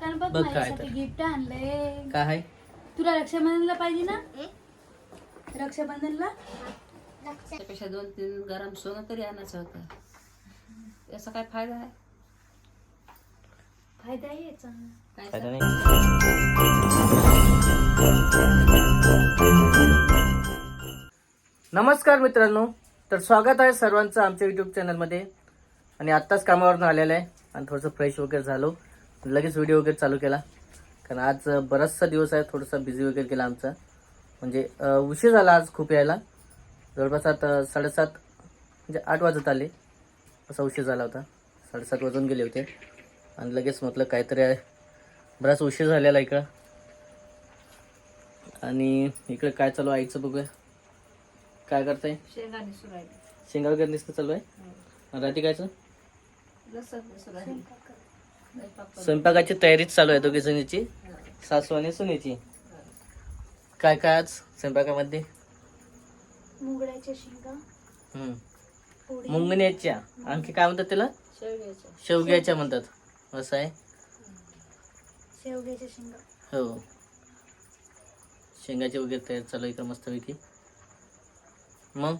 काकानं बघ बघ काय माझ्यासाठी तर. गिफ्ट आणलंय. काय तुला रक्षाबंधनला पाहिजे ना? रक्षाबंधनला? त्यापेक्षा दोन तीन गरम सोनं तरी आणायचं होतं. याचा काय फायदा आहे? फायदा आहे याचा. काय फायदा सांग- नाही. नमस्कार मित्रांनो. तर स्वागत आहे सर्वांचं आमच्या युट्यूब चॅनलमध्ये आणि आत्ताच कामावरून आलेलं आहे. आणि थोडंसं फ्रेश वगैरे झालो. लगेच व्हिडिओ वगैरे चालू केला. कारण आज बराचसा दिवस आहे थोडासा बिझी वगैरे केला आमचा. म्हणजे उशीर झाला आज खूप यायला. जवळपास आता साडेसात म्हणजे आठ वाजत आले. असा उशीर झाला होता. साडेसात वाजून गेले होते. आणि लगेच म्हटलं काहीतरी आहे. बराच उशीर झालेला इकडं. आणि इकडे काय चालू आहे आईचं बघूया. काय करताय? शेंगा वगैरे नुसतं चालू आहे? आणि राधिकाचं स्वयंपाकाची तयारीच चालू आहे दोघी जणीची. सासू आणि सुनेची. काय काय आज स्वयंपाकामध्ये? मुगड्याच्या शिंगा. मुंगण्याच्या. आणखी काय म्हणतात त्याला? शेवग्याच्या. शेवग्याच्या म्हणतात. असं आहे? शेवग्याच्या शिंगा. हो. शेंगाची वगैरे तयारी चालू आहे इकडं मस्तपैकी? मग?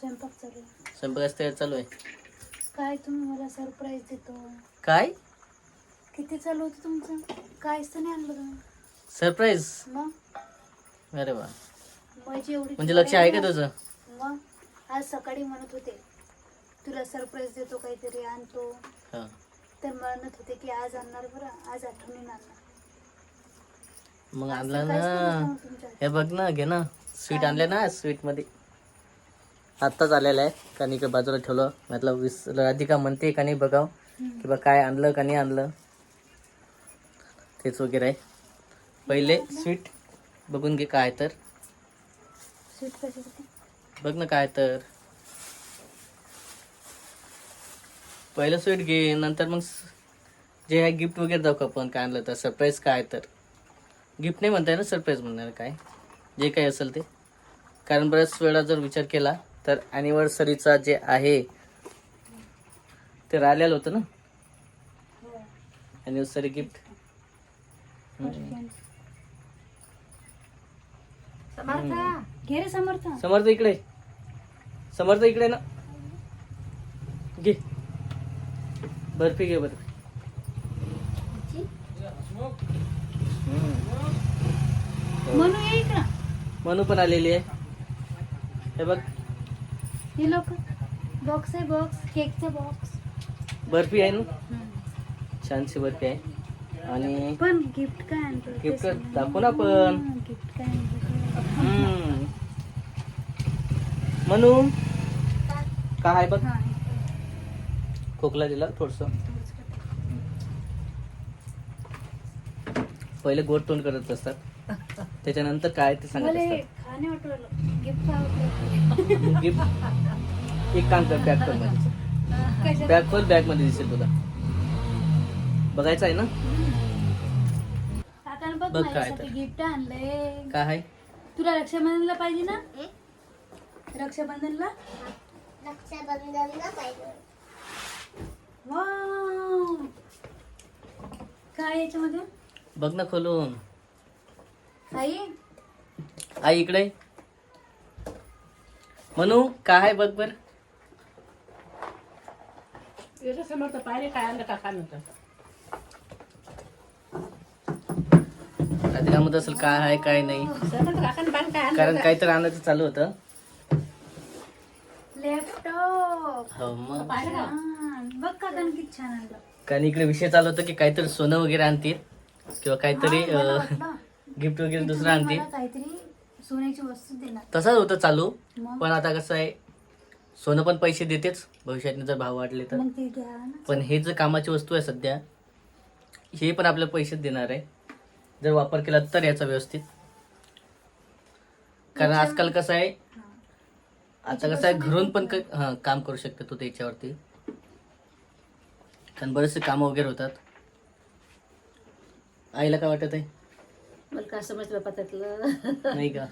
स्वयंपाक चालू आहे. स्वयंपाकाची तयारी चालू आहे. काय तुम्ही मला सरप्राईज देतो? काय? किती चालू होतं तुमचं? काहीच तर नाही आणलं तुम्ही. सरप्राईज मग? अरे वा. माझी एवढी म्हणजे लक्ष आहे का तुझं? मग? आज सकाळी म्हणत होते तुला सरप्राईज देतो काहीतरी आणतो. हा. तर म्हणत होते की आज आणणार बरं आज आठवणीनं आणणार. मग आणला ना. हे बघ ना घे ना. स्वीट आणले ना स्वीटमध्ये. आत्ताच आलेलं आहे. कारण इकडे बाजूला ठेवलं. म्हटलं विस राधिका म्हणते का नाही बघाव. की बा काय आणलं का नाही आणलं. तेच वगैरे आहे. पहिले स्वीट बघून घे काय तर. बघ ना काय तर. पहिलं स्वीट घे नंतर मग जे आहे गिफ्ट वगैरे दाखव आपण काय आणलं तर. सरप्राईज काय तर. गिफ्ट नाही म्हणताय ना सरप्राईज म्हणणार काय. जे काही असेल ते. कारण बऱ्याच वेळा जर विचार केला तर ॲनिव्हर्सरीचा जे आहे ते राहिलेलं होतं ना? ॲनिव्हर्सरी गिफ्ट समर्था. घे रे समर्थ. समर्थ इकडे. समर्थ इकडे ना. घे. बर्फी घे बर्फी मनू पण आलेली आहे. हे बघ. हे लोक बॉक्स आहे बॉक्स केकचा बॉक्स बर्फी आहे ना? छानशी बर्फी आहे. आणि पण गिफ्ट काय आणतो? सांग. दाखवू ना पण. हा, गिफ्ट काय आणतो. मनू काय आहे बघ? खोकला दिला थोडस. पहिले गोड तोंड करत असतात. त्याच्यानंतर काय ते सांगत असतात. गिफ्ट गिफ्ट एक काम कर बॅग खोलमध्ये. बॅग खोल बॅगमध्ये दिसेल तुला. बघायचं आहे ना? बघ काय. गिफ्ट आणलंय. काय आहे? तुला रक्षाबंधनला पाहिजे ना? रक्षाबंधनला? रक्षाबंधनला पाहिजे. वाव. काय याच्यामध्ये? बघ ना खोलून. आई? आई इकडे. म्हणू काय आहे बघ बर? याच्या समर्थ पाहिले काय आणलं म्हणत असेल काय आहे काय नाही. समर्थ काकाने पाहिलं काय कारण काहीतरी आणायचं चालू होतं. लॅपटॉप हो मग. का? छान. आणलं. कारण इकडे विषय चालू होता की काहीतरी सोनं वगैरे आणतील. किंवा काहीतरी हा, गिफ्ट वगैरे की दुसरं आणतील. काहीतरी सोन्याची वस्तू देणार. तसाच होतं चालू. पण आता कसं आहे सोनं पण पैसे देतेच. भविष्यात जर भाव वाढले तर. मग ते घ्या ना. पण हे जर कामाची वस्तू आहे सध्या हे पण आपल्याला पैसे देणार आहे. जर वापर केला तर याचा व्यवस्थित. कारण आजकाल कसं आहे हा. आता कसं आहे घरून पण क- हा, काम करू शकते तू त्याच्यावरती. कारण बरेचसे कामं वगैरे होतात. आईला काय वाटत आहे मला काय समजलं बाबा त्यातलं नाही का?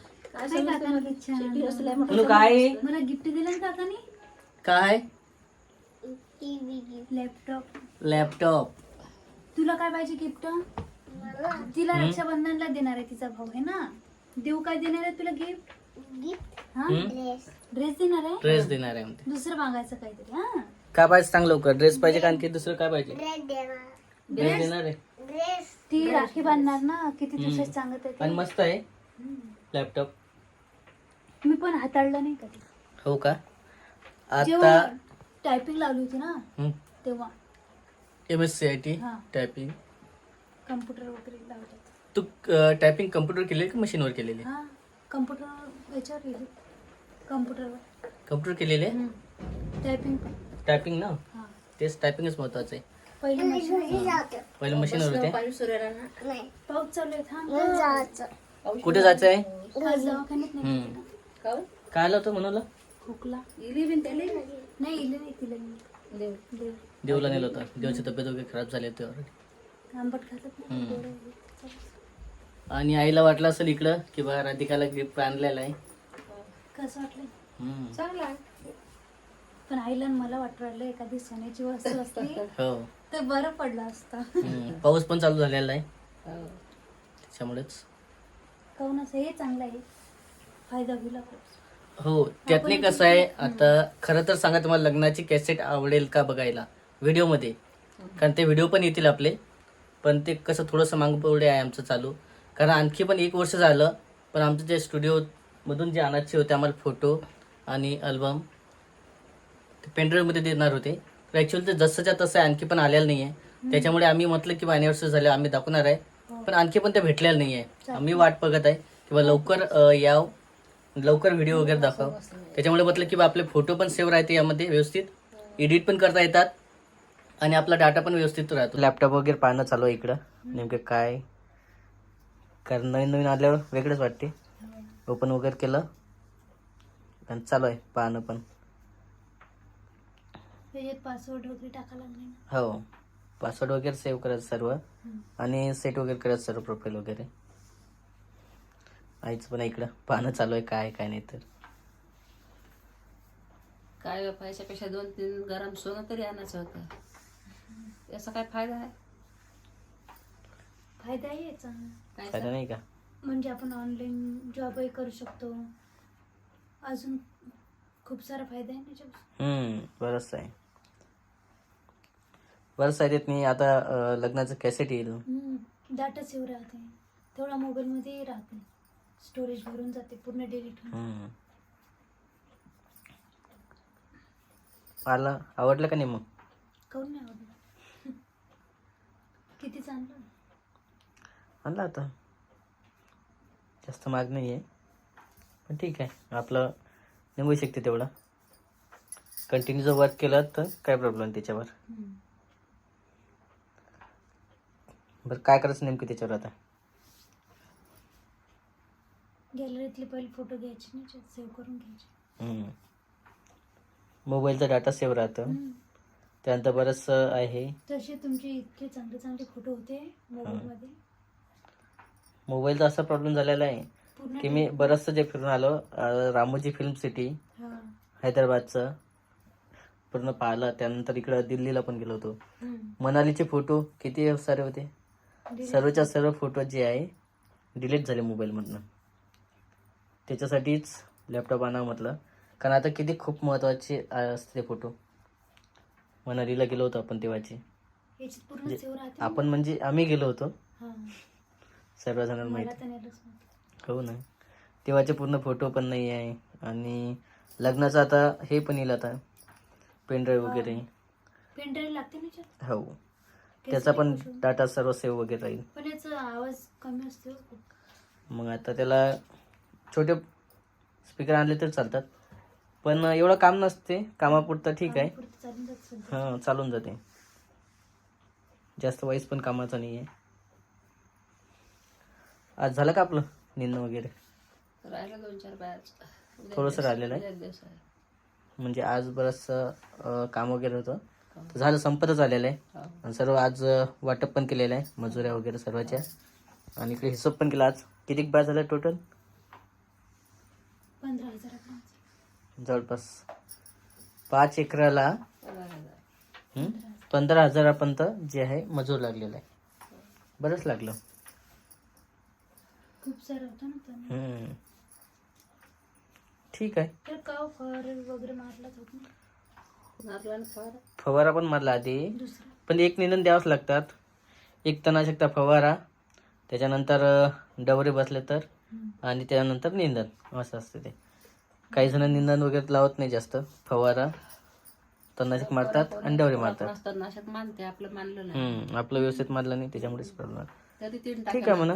काय मला गिफ्ट दिलं ना काकानी? काय? TV gift laptop. लॅपटॉप. तुला काय पाहिजे गिफ्ट मला? तिला रक्षाबंधनला देणार आहे तिचा भाऊ आहे ना? देऊ काय देणार आहे तुला गिफ्ट गिफ्ट हा? ड्रेस ड्रेस देणार आहे? ड्रेस देणार आहे म्हणते. दुसरं मागायचं काहीतरी हा? काय पाहिजे सांग लवकर. ड्रेस पाहिजे का आणखी दुसरं काय पाहिजे? ड्रेस देणार. ड्रेस देणार आहे. ड्रेस ती राखी बांधणार ना? किती दिवसात सांगत आहे आणि. मस्त आहे. लॅपटॉप मी पण हाताळलं नाही कधी. हो का? जेव्हा आता टायपिंग लावली होती ना तेव्हा. M S C I T हा. टायपिंग कम्प्युटर वगैरे लावतात तू टायपिंग कम्प्युटर केलेली का मशीनवर केलेली? हा कम्प्युटर याच्यावर गेली कम्प्युटरवर कम्प्युटर केलेली? टायपिंग टायपिंग ना? हा. तेच टायपिंगच महत्वाचं आहे. पहिले मशीन पहिलं मशीनवर होते. पाऊस चालू आहे थांब. कुठे जायचं आहे आज दवाखान्यात नाही हम्म. काय आलं होतं म्हणाला खोकला त्याले? नाही इले नाही तिला नाही. देव देव. देवला नेलं होतं. देवाची तब्येत वगैरे खराब झाली होती ऑलरेडी आंबट खातात ना हम्म. गोड आहे. आणि आईला वाटलं असेल इकडं की बा राधिकाला गिफ्ट आणलेलं आहे. कसं वाटलं हम्म. चांगला आहे. पण आईला आणि मला वाटू राहिलं एखादी सोन्याची वस्तू असती हो. तर बरं पडलं असतं. हम्म. पाऊस पण चालू झालेला आहे. हो. त्याच्यामुळेच. काहून असं हे चांगलं आहे? फायदा होईल. हो त्यातने कसं आहे आता खरं तर सांगा तुम्हाला लग्नाची कॅसेट आवडेल का बघायला? व्हिडिओमध्ये. कारण ते व्हिडिओ पण येतील आपले पण ते कसं थोडंसं मागं पुढे आहे आमचं चालू. कारण आणखी पण एक वर्ष झालं पण आमचं जे स्टुडिओमधून जे आणायचे होते आम्हाला फोटो आणि अल्बम ते पेनड्राईव्हमध्ये देणार होते. तर ॲक्च्युअली ते जसंच्या तसं आहे आणखी पण आलेलं नाही आहे त्याच्यामुळे आम्ही म्हटलं की अॅनिव्हर्सरी झालं आम्ही दाखवणार आहे. पण आणखी पण ते भेटलेलं नाही आहे आम्ही वाट बघत आहे. किंवा लवकर याव. लवकर व्हिडिओ वगैरे दाखव. त्याच्यामुळे म्हटलं की बा आपले फोटो पण सेव्ह राहते यामध्ये व्यवस्थित. एडिट पण करता येतात. आणि आपला डाटा पण व्यवस्थित राहतो. लॅपटॉप वगैरे पाहणं चालू आहे इकडं. नेमकं काय? कारण नवीन नवीन आल्यावर वेगळंच वाटते. ओपन वगैरे केलं. आणि चालू आहे पाहणं पण. पासवर्ड वगैरे टाका लागले ना. हो. पासवर्ड वगैरे सेव्ह करायचं सर्व. आणि सेट वगैरे करायचं सर्व प्रोफाईल वगैरे. आईचं पण इकडं पाहणं चालू आहे काय काय नाही तर. काय पैशापेक्षा दोन तीन गरम सोनं तरी आणायचं होतं. याचा काय फायदा आहे? फायदा आहे याचा. काय फायदा नाही का? म्हणजे आपण ऑनलाईन जॉबही करू शकतो. अजून खूप सारा फायदा आहे ना याच्यात. हम्म बरंच आहे. बरंच आहे त्यात मी. आता अं, लग्नाचं कॅसेट येईल. हम्म. डाटा सेव्ह राहते. तेवढा मोबाईलमध्ये राहते. स्टोरेज भरून जाते पूर्ण डिलीट हम्म. आला? आवडलं का नाही मग? काऊन नाही आवडलं? किती चांगलं आणला आता. जास्त माग नाही आहे पण ठीक आहे. आपलं निघू शकते तेवढं. कंटिन्यू जर वर्क केलं तर काय प्रॉब्लेम त्याच्यावर? हम्म. बरं काय करायचं नेमकं त्याच्यावर आता? गॅलरीतले पहिले फोटो घ्यायचे ना सेव्ह करून घ्यायचे. हम्म. मोबाईलचा डाटा सेव्ह राहतं. त्यानंतर बरंचसं आहे. तसे तुमचे इतके चांगले चांगले फोटो होते मोबाईलमध्ये. मोबाईलचा असा प्रॉब्लेम झालेला आहे पूर्ण की मी बरंचसं जे फिरून आलो अं, रामोजी फिल्म सिटी हा. हैदराबादचं पूर्ण पाहिलं. त्यानंतर इकडं दिल्लीला पण गेलो होतो. हम्म. मनालीचे फोटो किती सारे होते. सर्वच्या सर्व फोटो जे आहे डिलीट झाले मोबाईलमधनं. त्याच्यासाठीच लॅपटॉप आणा म्हटलं. कारण आता किती खूप महत्त्वाचे असते ते फोटो मनालीला गेलो होतो आपण तेव्हाचे. याच्यात पूर्ण आपण म्हणजे आम्ही गेलो होतो. हा. सर्वजणांना मला माहिती. तर नव्हतं हो ना. तेव्हाचे पूर्ण फोटो पण नाही आहे. आणि लग्नाचं आता हे पण येईल आता. पेनड्राईव्ह वगैरे. पेनड्राईव्ह लागते ना याच्यात? हो. त्याचा पण डाटा सर्व सेव्ह वगैरे राहील. पण याचा आवाज कमी असतो. खूप. मग आता त्याला छोटे स्पीकर आणले तर चालतात. पण एवढं काम नसते. कामापुरतं ठीक आहे. हां चालून जाते. जास्त वाईस पण कामाचं नाही आहे आज झालं का आपलं निन्न वगैरे? थोडंसं राहिलेलं आहे. म्हणजे आज बरंचसं काम वगैरे होतं. झालं संपतच आलेलं आहे. आणि सर्व आज वाटप पण केलेलं आहे. मजुऱ्या वगैरे सर्वाच्या. आणि इकडे हिशोब पण केला आज. किती बाय झाला टोटल पंधरा जवळपास पाच एकराला पंधरा हजार. हं? पंधरा हजारापर्यंत जे आहे मजूर लागलेला आहे. बरंच लागलं. खूप सारं होतं ना पण हं. ठीक आहे. तर काव फवार वगैरे मारलाच होत ना? फवारा पण मारला आधी. दुसरा. पण एक निंदन द्यावंच लागतात. एक तणाशकता फवारा. त्याच्यानंतर अं, डवरे बसले तर. आणि त्यानंतर निंदन असं असतं ते. काही जण निंदन वगैरे लावत नाही जास्त. फवारा तणनाशक मारतात आणि डवरे मारतात. नसतं नाशक मानते आपलं मानलं नाही. हम्म, आपलं व्यवस्थित मारलं नाही त्याच्यामुळेच प्रॉब्लेम तरी तीन ठीक आहे टाक्या म्हणा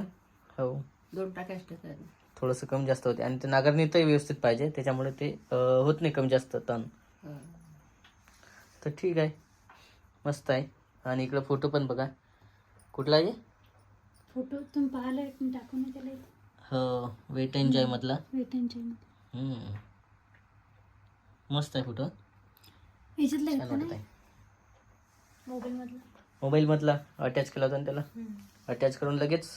हो. दोन टाक्याच टाकायला थोडंसं कमी जास्त होते. आणि ते नागरणीतही व्यवस्थित पाहिजे त्याच्यामुळे ते अं, होत नाही कमी जास्त तण. हो. तर ठीक आहे. मस्त आहे. आणि इकडं फोटो पण बघा. कुठला आहे? फोटो तुम्ही पाहिला टाकून हो वेट एन्जॉय मधला. वेटांच्या हम्म. मस्त आहे फोटो याच्यातला छान एक वाटत आहे मोबाईल मधला. मोबाईल मधला? अटॅच केला होता ना त्याला? अटॅच करून लगेच?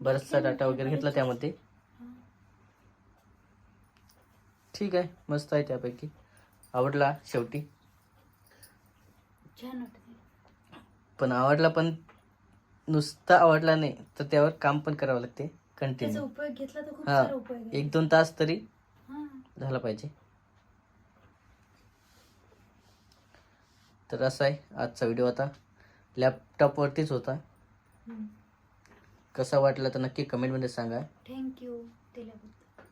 बराचसा डाटा वगैरे घेतला त्यामध्ये. ठीक आहे मस्त आहे त्यापैकी. आवडला शेवटी? छान वाटत पण आवडला पण नुसता आवडला नाही तर त्यावर काम पण करावं लागते. त्याचा कंटिन्यू उपयोग घेतला तर खूप हा. सारा उपयोग आहे. एक दोन तास तरी हा. झाला पाहिजे. तर असा आहे आजचा व्हिडिओ आता. लॅपटॉपवरतीच होता. कसा वाटला तर नक्की कमेंटमध्ये सांगा. थँक्यू दिल्याबद्दल.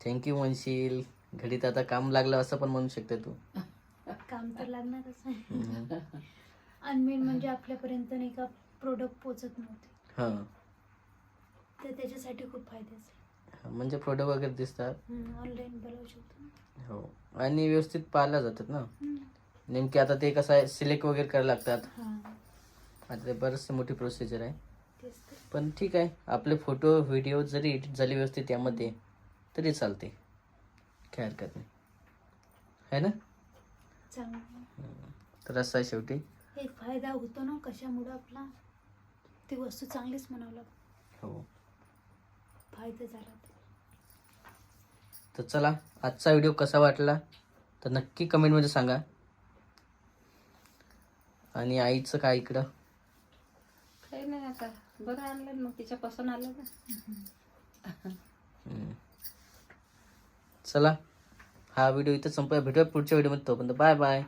थँक्यू म्हणशील. घडीत आता काम लागलं असं पण म्हणू शकते तू. काम तर लागणारच आहे. म्हणजे आपल्यापर्यंत नाही का प्रोडक्ट पोचत नव्हते. हां. तर त्याच्यासाठी खूप फायद्याचं आहे म्हणजे प्रोडक्ट वगैरे दिसतात. ऑनलाईन बोलावू शकतो. हो. आणि व्यवस्थित पाळल्या जातात ना. नेमके आता ते कसं आहे सिलेक्ट वगैरे करायला लागतात. हा. आता ते बरंचसं मोठी प्रोसिजर आहे. तेच तर. पण ठीक आहे आपले फोटो व्हिडिओ जरी एडिट झाले व्यवस्थित त्यामध्ये तरी चालते. काय हरकत नाही. है ना? चांगलं. तर असं आहे शेवटी. एक फायदा होतो ना कशामुळं आपला? ती वस्तू चांगलीच म्हणावं लागते. हो. फायदा झाला तर. तर चला आजचा व्हिडिओ कसा वाटला तर नक्की कमेंटमध्ये सांगा आणि आईचं काय इकडं काही नाही आता बरं आणलं मग तिच्यापासून आलं ना हम्म. चला हा व्हिडिओ इथं संपूया भेटूया पुढच्या व्हिडिओमध्ये तोपर्यंत बाय बाय.